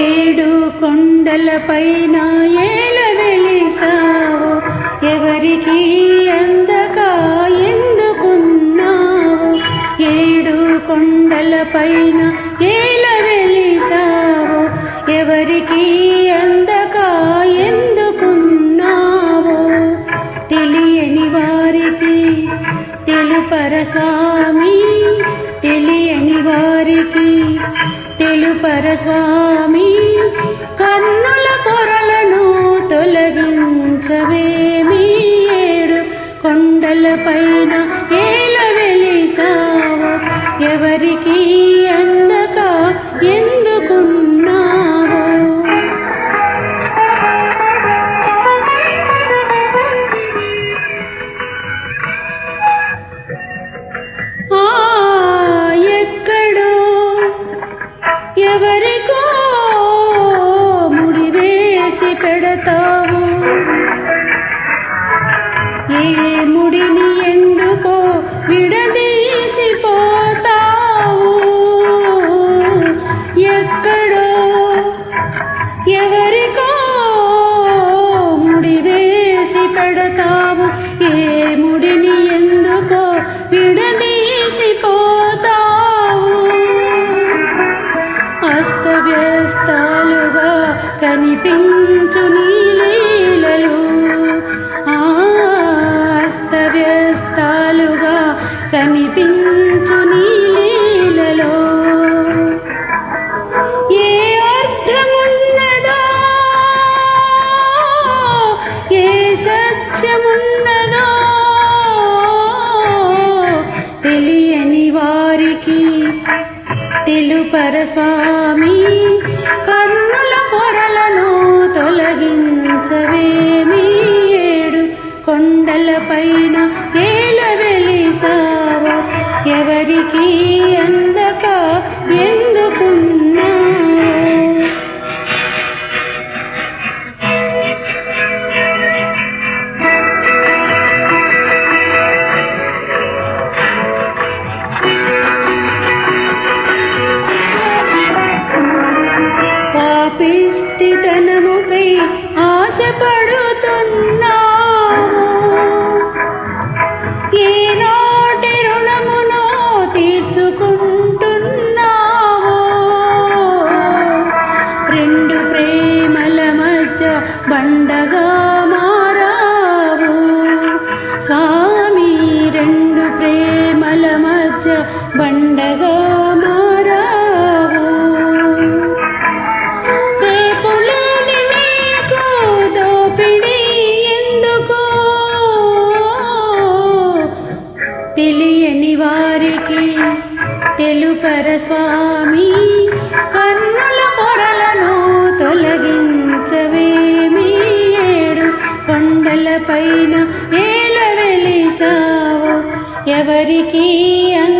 ఏడు కొండలపైన ఏల వెలిసావు ఎవరికి అందక ఎందుకున్నావు? ఏడు కొండలపైన ఏల వెలిసావు ఎవరికి అందక ఎందుకున్నావు? తెలియని వారికి తెలుపరసాము స్వామి కన్నుల పొరలను తొలగించవేమి ఏడు? కొండలపైన ఏల వెలిసావు? ఎవరికి కనిపించు నీలీలలు ఆస్తవ్యస్తాలుగా కనిపించు నీలీలలో ఏ అర్థమున్నదో ఏ సత్యమున్నదో తెలియని వారికి తెలుపర స్వామి కన్నుల పొరలను పాపిష్టితనముకై ఆశపడుతున్నావు. ఏనాటి రుణమునో తీర్చుకుంటున్నావు. రెండు ప్రేమల మధ్య బండగా మారావు. స్వామి రెండు ప్రేమల మధ్య బండగా తెలుపర స్వామి కన్నుల పొరలను తొలగించవేమి? ఏడు కొండల పైన ఏల వెలిసావు ఎవరికి అంత